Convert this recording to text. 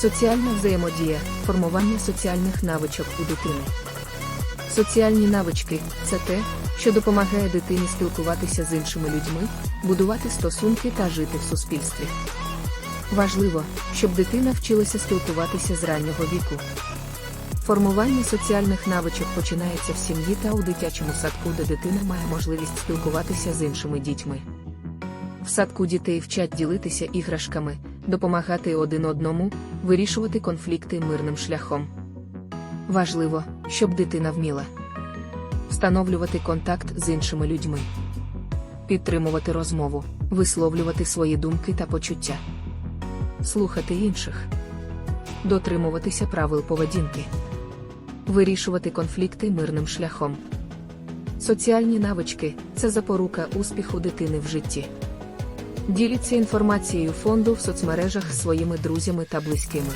Соціальна взаємодія, формування соціальних навичок у дитини. Соціальні навички це те, що допомагає дитині спілкуватися з іншими людьми, будувати стосунки та жити в суспільстві. Важливо, щоб дитина вчилася спілкуватися з раннього віку. Формування соціальних навичок починається в сім'ї та у дитячому садку, де дитина має можливість спілкуватися з іншими дітьми. В садку дітей вчать ділитися іграшками, допомагати один одному, вирішувати конфлікти мирним шляхом. Важливо, щоб дитина вміла встановлювати контакт з іншими людьми, підтримувати розмову, висловлювати свої думки та почуття, слухати інших, дотримуватися правил поведінки, вирішувати конфлікти мирним шляхом. Соціальні навички це запорука успіху дитини в житті. Діліться інформацією фонду в соцмережах своїми друзями та близькими.